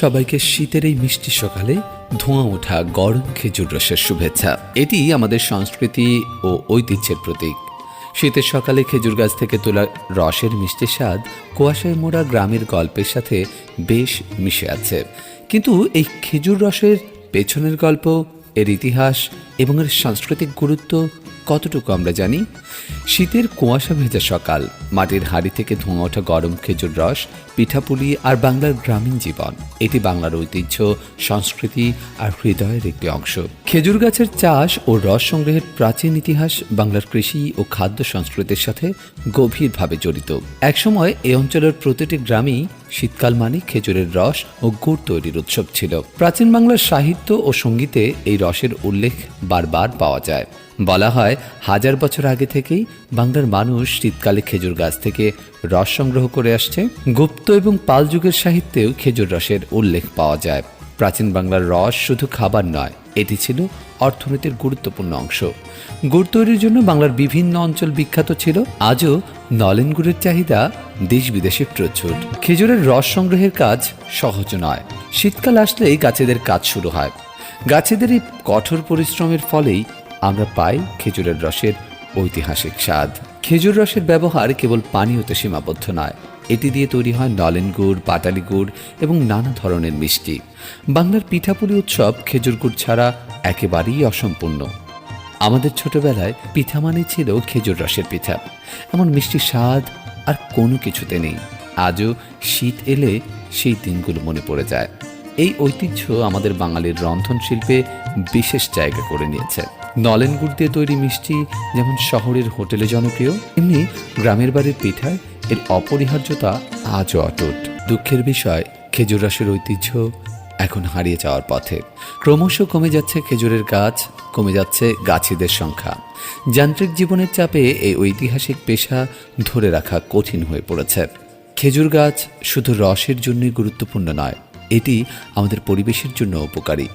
সবাইকে শীতের এই মিষ্টি সকালে ধোঁয়া ওঠা গরম খেজুর রসের শুভেচ্ছা। এটি আমাদের সংস্কৃতি ও ঐতিহ্যের প্রতীক। শীতের সকালে খেজুর গাছ থেকে তোলা রসের মিষ্টি স্বাদ কুয়াশায় মোড়া গ্রামের গল্পের সাথে বেশ মিশে আছে। কিন্তু এই খেজুর রসের পেছনের গল্প, এর ইতিহাস এবং এর সাংস্কৃতিক গুরুত্ব কতটুকু আমরা জানি? শীতের কুয়াশা ভেজা সকাল, মাটির হাড়ি থেকে ধোঁয়া ওঠা গরম খেজুর রস, পিঠাপুলি আর বাংলার গ্রামীণ জীবন। এটি বাংলার ঐতিহ্য, সংস্কৃতি আর হৃদয়ের একটি অংশ। খেজুর গাছের চাষ ও রস সংগ্রহের প্রাচীন ইতিহাস বাংলার কৃষি ও খাদ্য সংস্কৃতির সাথে গভীরভাবে জড়িত। একসময় এ অঞ্চলের প্রতিটি গ্রামেই শীতকাল মানে খেজুরের রস ও গুড় তৈরির উৎসব ছিল। প্রাচীন বাংলার সাহিত্য ও সঙ্গীতে এই রসের উল্লেখ বারবার পাওয়া যায়। বলা হয়, হাজার বছর আগে থেকেই বাংলার মানুষ শীতকালে খেজুর গাছ থেকে রস সংগ্রহ করে আসছে। গুপ্ত এবং পাল যুগের সাহিত্যেও খেজুর রসের উল্লেখ পাওয়া যায়। প্রাচীন বাংলার রস শুধু খাবার নয়, এটি ছিল অর্থনীতির গুরুত্বপূর্ণ অংশ। গুড় তৈরির জন্য বাংলার বিভিন্ন অঞ্চল বিখ্যাত ছিল। আজও নলেন গুড়ের চাহিদা দেশ বিদেশে প্রচুর। খেজুরের রস সংগ্রহের কাজ সহজ নয়। শীতকাল আসলেই গাছেদের কাজ শুরু হয়। গাছেদের এই কঠোর পরিশ্রমের ফলেই আমরা পাই খেজুরের রসের ঐতিহাসিক স্বাদ। খেজুর রসের ব্যবহার কেবল পানীয়তে সীমাবদ্ধ নয়, এটি দিয়ে তৈরি হয় নলেন গুড়, পাটালি গুড় এবং নানা ধরনের মিষ্টি। বাংলার পিঠাপুলি উৎসব খেজুর গুড় ছাড়া একেবারেই অসম্পূর্ণ। আমাদের ছোটবেলায় পিঠা মানে ছিল খেজুর রসের পিঠা। এমন মিষ্টি স্বাদ আর কোনো কিছুতে নেই। আজও শীত এলে সেই দিনগুলো মনে পড়ে যায়। এই ঐতিহ্য আমাদের বাঙালির রন্ধন শিল্পে বিশেষ জায়গা করে নিয়েছে। নলেন গুড় দিয়ে তৈরি মিষ্টি, যেমন শহরের হোটেলে জনপ্রিয়, এমনি গ্রামের বাড়ির পিঠায় এর অপরিহার্যতা আজও অটুট। দুঃখের বিষয়, খেজুর রসের ঐতিহ্য এখন হারিয়ে যাওয়ার পথে। ক্রমশ কমে যাচ্ছে খেজুরের গাছ, কমে যাচ্ছে গাছিদের সংখ্যা। যান্ত্রিক জীবনের চাপে এই ঐতিহাসিক পেশা ধরে রাখা কঠিন হয়ে পড়েছে। খেজুর গাছ শুধু রসের জন্যই গুরুত্বপূর্ণ নয় এটি আমাদের পরিবেশের জন্য উপকারী।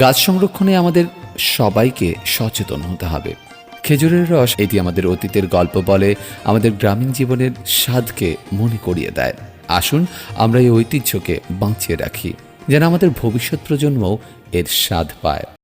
গাছ সংরক্ষণে আমাদের সবাইকে সচেতন হতে হবে। খেজুরের রস এটি আমাদের অতীতের গল্প বলে, আমাদের গ্রামীণ জীবনের স্বাদকে মনে করিয়ে দেয়। আসুন, আমরা এই ঐতিহ্যকে বাঁচিয়ে রাখি, যেন আমাদের ভবিষ্যৎ প্রজন্মও এর স্বাদ পায়।